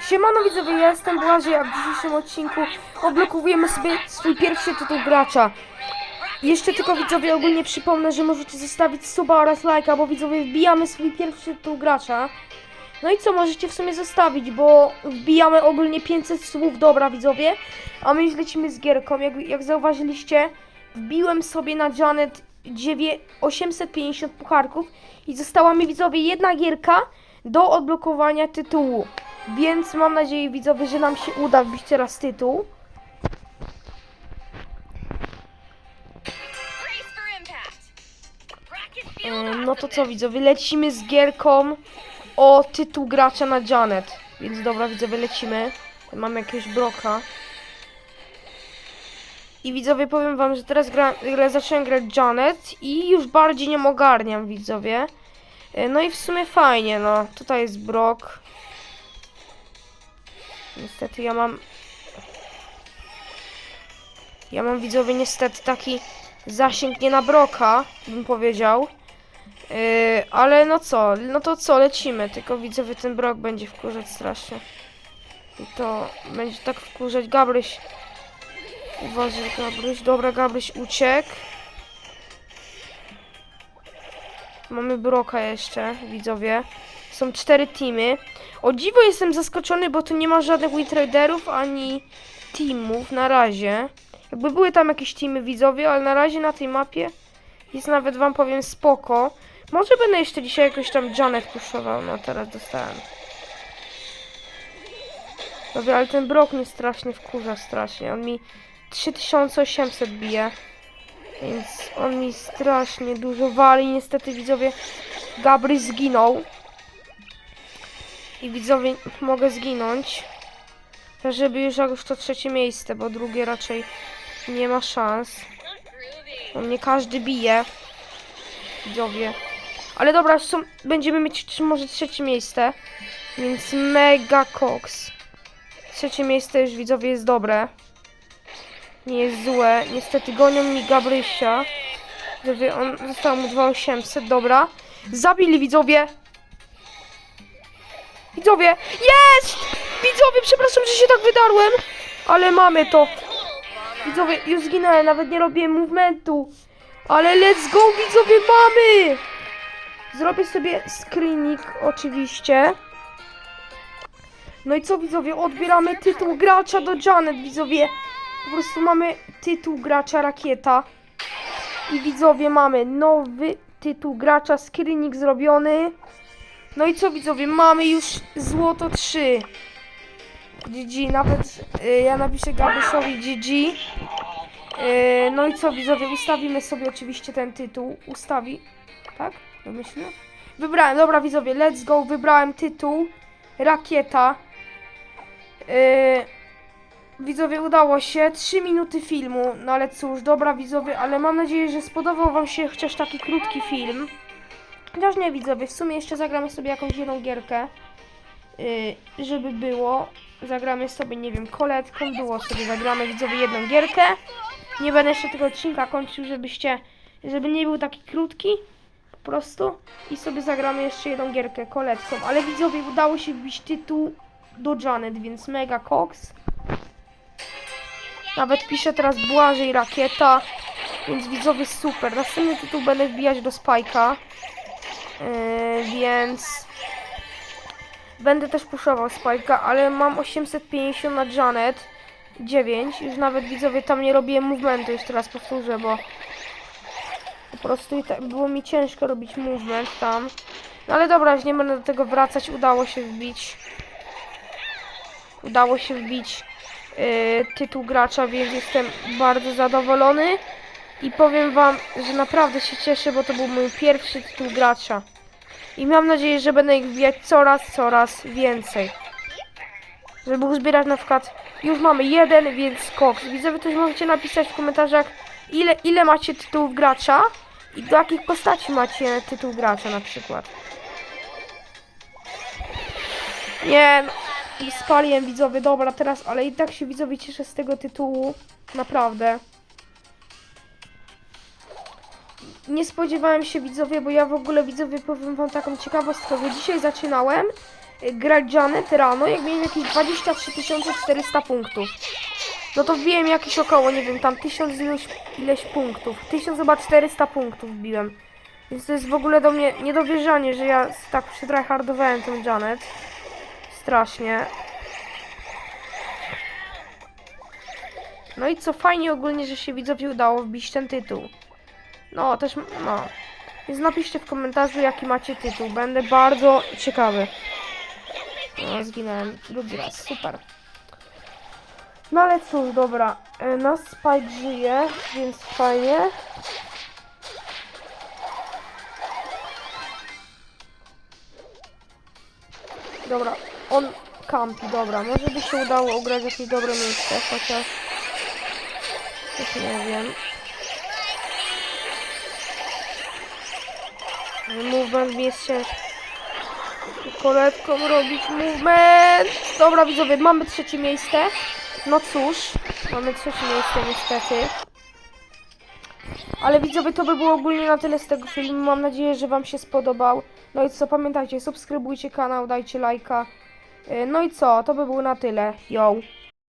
Siemano widzowie, ja jestem Błażej, a w dzisiejszym odcinku odblokowujemy sobie swój pierwszy tytuł gracza. Jeszcze tylko widzowie ogólnie przypomnę, że możecie zostawić suba oraz lajka, bo widzowie wbijamy swój pierwszy tytuł gracza. No i co możecie w sumie zostawić, bo wbijamy ogólnie 500 subów, dobra widzowie, a my już lecimy z gierką. Jak, jak zauważyliście, wbiłem sobie na Janet 9, 850 pucharków i została mi widzowie jedna gierka do odblokowania tytułu. Więc mam nadzieję widzowie, że nam się uda wbić teraz tytuł. No to co widzowie, lecimy z gierką o tytuł gracza na Janet. Więc dobra widzowie, lecimy. Mam jakiegoś broka. I widzowie, powiem wam, że teraz gra, zacząłem grać Janet i już bardziej nie ogarniam widzowie. E, No i w sumie fajnie, no. Tutaj jest brok. Niestety ja mam... Ja mam widzowie niestety taki zasięg nie na broka, bym powiedział. Yy, ale no co, no to co, lecimy. Tylko widzowie ten brok będzie wkurzać strasznie. I to będzie tak wkurzać. Gabryś. Uważaj, Gabryś. Dobra, Gabryś uciekł. Mamy broka jeszcze, widzowie. Są cztery teamy. O dziwo jestem zaskoczony, bo tu nie ma żadnych Witraderów ani teamów na razie. Jakby były tam jakieś teamy widzowie, ale na razie na tej mapie jest nawet wam powiem spoko. Może będę jeszcze dzisiaj jakoś tam Janet puszował, no teraz dostałem. Dobra, ale ten brok mnie strasznie wkurza, strasznie. On mi 3800 bije. Więc on mi strasznie dużo wali. Niestety widzowie, Gabry zginął. I widzowie, mogę zginąć. Żeby już jakoś to trzecie miejsce, bo drugie raczej nie ma szans. Bo mnie każdy bije. Widzowie. Ale dobra, będziemy mieć może trzecie miejsce. Więc mega koks. Trzecie miejsce już widzowie jest dobre. Nie jest złe. Niestety gonią mi Gabrysia. Widzowie, on zostało mu 2800, dobra. Zabili widzowie. Widzowie, jest! Widzowie, przepraszam, że się tak wydarłem. Ale mamy to. Widzowie, już zginąłem, nawet nie robię movementu. Ale let's go, widzowie, mamy! Zrobię sobie screenik, oczywiście. No i co, widzowie, odbieramy tytuł gracza do Janet, widzowie. Po prostu mamy tytuł gracza rakieta. I widzowie, mamy nowy tytuł gracza, screenik zrobiony. No i co, widzowie, mamy już złoto 3. GG, nawet y, ja napiszę Gabrysiowi GG. Yy, no i co widzowie, ustawimy sobie oczywiście ten tytuł. Ustawi. Tak? Domyślnie? Wybrałem, dobra widzowie, let's go. Wybrałem tytuł. Rakieta. Yy, widzowie, udało się. 3 minuty filmu. No ale cóż, dobra widzowie, ale mam nadzieję, że spodobał wam się chociaż taki krótki film. Chociaż nie widzowie, w sumie jeszcze zagramy sobie jakąś jedną gierkę. Yy, żeby było. Zagramy sobie, nie wiem, koletką, było sobie zagramy widzowie jedną gierkę. Nie będę jeszcze tego odcinka kończył, żebyście, żeby nie był taki krótki, po prostu. I sobie zagramy jeszcze jedną gierkę koletką. Ale widzowie, udało się wbić tytuł do Janet, więc mega koks. Nawet piszę teraz Błażej Rakieta, więc widzowie super. Następny tytuł będę wbijać do Spajka, yy, więc będę też puszował Spajka, ale mam 850 na Janet. 9. Już nawet widzowie tam nie robiłem movementu, już teraz powtórzę, bo po prostu tak było mi ciężko robić movement tam. No ale dobra, już nie będę do tego wracać, udało się wbić. Udało się wbić tytuł gracza, więc jestem bardzo zadowolony. I powiem wam, że naprawdę się cieszę, bo to był mój pierwszy tytuł gracza. I mam nadzieję, że będę ich wbijać coraz, coraz więcej żeby uzbierać na przykład już mamy jeden, więc koks. Widzowie też możecie napisać w komentarzach ile, ile macie tytułów gracza i do jakich postaci macie tytuł gracza na przykład. Nie. I spaliłem widzowie, dobra teraz, ale i tak się widzowie cieszę z tego tytułu, naprawdę. Nie spodziewałem się widzowie, bo ja w ogóle widzowie powiem wam taką ciekawostkę, bo dzisiaj zaczynałem y, grać Janet rano, jak miałem jakieś 23 400 punktów. No to wbiłem jakieś około, nie wiem, tam 1000 ileś, ileś punktów. 1000 chyba 400 punktów wbiłem. Więc to jest w ogóle do mnie niedowierzanie, że ja tak przetryhardowałem tą Janet. Strasznie. No i co fajnie ogólnie, że się widzowi udało wbić ten tytuł. No, też, no. Więc napiszcie w komentarzu, jaki macie tytuł. Będę bardzo ciekawy. No, zginąłem drugi raz, super. No ale cóż, dobra. E, Nasz Spike żyje, więc fajnie. Dobra, on kampi, dobra. Może by się udało ugrać jakieś dobre miejsce, chociaż... Już nie wiem. Movement mi jest ciężko. Koletką robić movement. Dobra widzowie, mamy trzecie miejsce. No cóż, mamy trzecie miejsce niestety. Ale widzowie, to by było ogólnie na tyle z tego filmu. Mam nadzieję, że wam się spodobał. No i co, pamiętajcie, subskrybujcie kanał, dajcie lajka. Yy, No i co, to by było na tyle. Yo.